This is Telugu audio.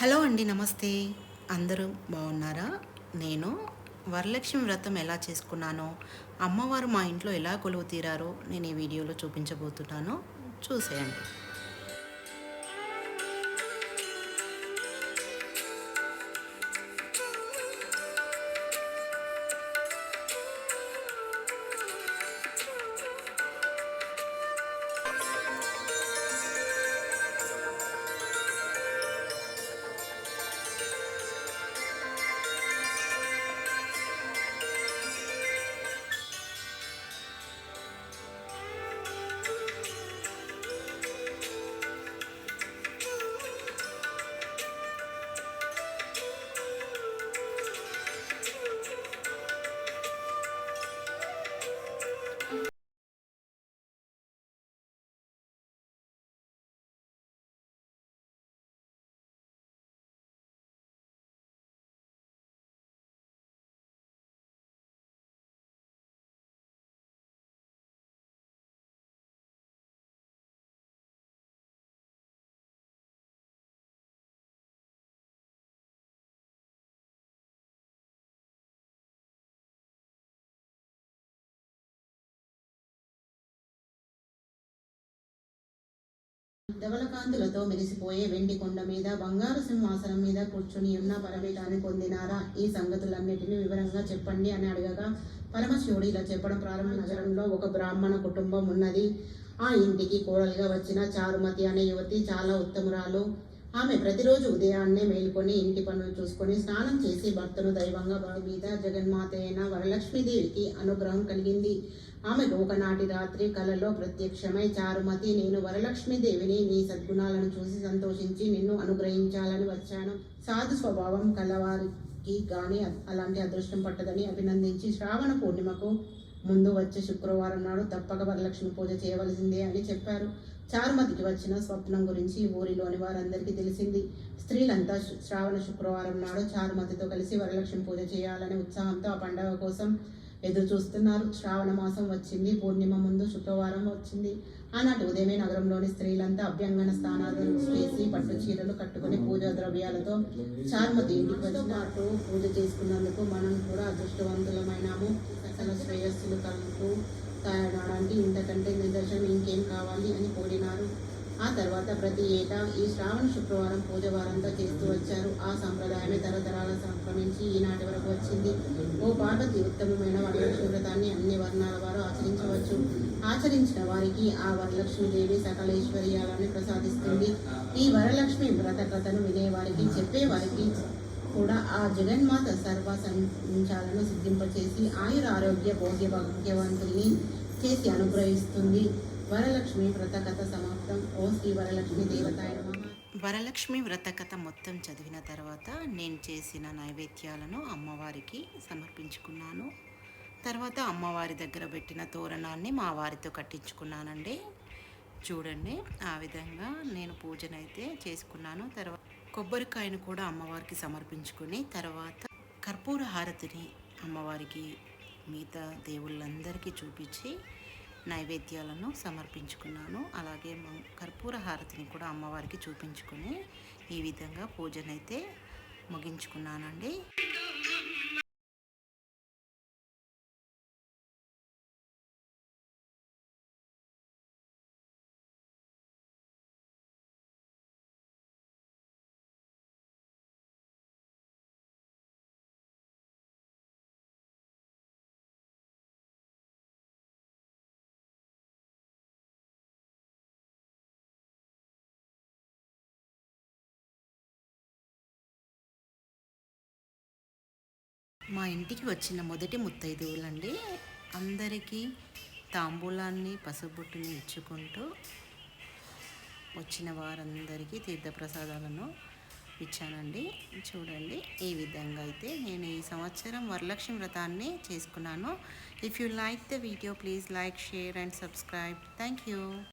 హలో అండి నమస్తే. అందరూ బాగున్నారా? నేను వరలక్ష్మి వ్రతం ఎలా చేసుకున్నానో అమ్మవారు మా ఇంట్లో ఎలా కొలువు తీరారో నేను ఈ వీడియోలో చూపించబోతున్నాను. చూసేయండి. ధవలకాంతులతో మెరిసిపోయే వెండి కొండ మీద బంగారు సింహాసనం మీద కూర్చుని ఉన్న పరమేటాన్ని పొందినారా? ఈ సంగతులన్నిటినీ వివరంగా చెప్పండి అని అడగగా పరమశివుడు ఇలా చెప్పడం ప్రారంభ నగరంలో ఒక బ్రాహ్మణ కుటుంబం ఉన్నది. ఆ ఇంటికి కోడలుగా వచ్చిన చారుమతి అనే యువతి చాలా ఉత్తమురాలు. ఆమె ప్రతిరోజు ఉదయాన్నే మేల్కొని ఇంటి పనులు చూసుకొని స్నానం చేసి భర్తను దైవంగా బావి మీద జగన్మాత అయిన వరలక్ష్మీదేవికి అనుగ్రహం కలిగింది. ఆమెకు ఒకనాటి రాత్రి కలలో ప్రత్యక్షమై చారుమతి నేను వరలక్ష్మీదేవిని నీ సద్గుణాలను చూసి సంతోషించి నిన్ను అనుగ్రహించాలని వచ్చాను. సాధు స్వభావం కలవారికి కానీ అలాంటి అదృష్టం పట్టదని అభినందించి శ్రావణ పూర్ణిమకు ముందు వచ్చే శుక్రవారం నాడు తప్పక వరలక్ష్మి పూజ చేయవలసిందే అని చెప్పారు. చార్మతికి వచ్చిన స్వప్నం గురించి ఊరిలోని వారందరికీ తెలిసింది. స్త్రీలంతా శ్రావణ శుక్రవారం నాడు చారుమతితో కలిసి వరలక్ష్మి పూజ చేయాలనే ఉత్సాహంతో ఆ పండగ కోసం ఎదురు చూస్తున్నారు శ్రావణ మాసం వచ్చింది. పూర్ణిమ ముందు శుక్రవారం వచ్చింది. ఆనాటి ఉదయమే నగరంలోని స్త్రీలంతా అభ్యంగన స్థానాలు చేసి పట్టు చీరలు కట్టుకుని పూజా ద్రవ్యాలతో చార్మతి ఇంటికి వచ్చినట్టు పూజ చేసుకున్నందుకు మనం కూడా అదృష్టవంతులమైనాము. సకల శ్రేయస్సులు కలుగుతూ తాగడానికి ఇంతకంటే నిదర్శనం ఇంకేం కావాలి అని కోరినారు. ఆ తర్వాత ప్రతి ఏటా ఈ శ్రావణ శుక్రవారం పూజ వారంతా చేస్తూ వచ్చారు. ఆ సంప్రదాయమే తరతరాల సంక్రమించి ఈనాటి వరకు వచ్చింది. ఓ పార్వతి ఉత్తమమైన వరలక్ష్మి వ్రతాన్ని అన్ని వర్ణాల వారు ఆచరించవచ్చు. ఆచరించిన వారికి ఆ వరలక్ష్మీదేవి సకలేశ్వర్యాలని ప్రసాదిస్తుంది. ఈ వరలక్ష్మి వ్రత కథను వినేవారికి చెప్పేవారికి కూడా ఆ జగన్మాత సర్వ సంచాలను సిద్ధింపచేసి ఆయుర ఆరోగ్య భోగ్య భాగ్యవంతుల్ని చేసి అనుగ్రహిస్తుంది. వరలక్ష్మి వ్రతకథ సమాప్తం. ఓ శ్రీ వరలక్ష్మి దేవతాయ వరలక్ష్మి వ్రతకథ మొత్తం చదివిన తర్వాత నేను చేసిన నైవేద్యాలను అమ్మవారికి సమర్పించుకున్నాను. తర్వాత అమ్మవారి దగ్గర పెట్టిన తోరణాన్ని మా వారితో కట్టించుకున్నానండి. చూడండి ఆ విధంగా నేను పూజనైతే చేసుకున్నాను. తర్వాత కొబ్బరికాయను కూడా అమ్మవారికి సమర్పించుకుని తర్వాత కర్పూర హారతిని అమ్మవారికి మిగతా దేవుళ్ళందరికీ చూపించి నైవేద్యాలను సమర్పించుకున్నాను. అలాగే కర్పూర హారతిని కూడా అమ్మవారికి చూపించుకొని ఈ విధంగా పూజనైతే ముగించుకున్నానండి. మా ఇంటికి వచ్చిన మొదటి ముత్తైదువులండి. అందరికీ తాంబూలాన్ని పసుబొట్టుని ఇచ్చుకుంటూ వచ్చిన వారందరికీ తీర్థప్రసాదాలను ఇచ్చానండి. చూడండి ఈ విధంగా అయితే నేను ఈ సంవత్సరం వరలక్ష్మి వ్రతాన్ని చేసుకున్నాను. If you like the video please like share and subscribe thank you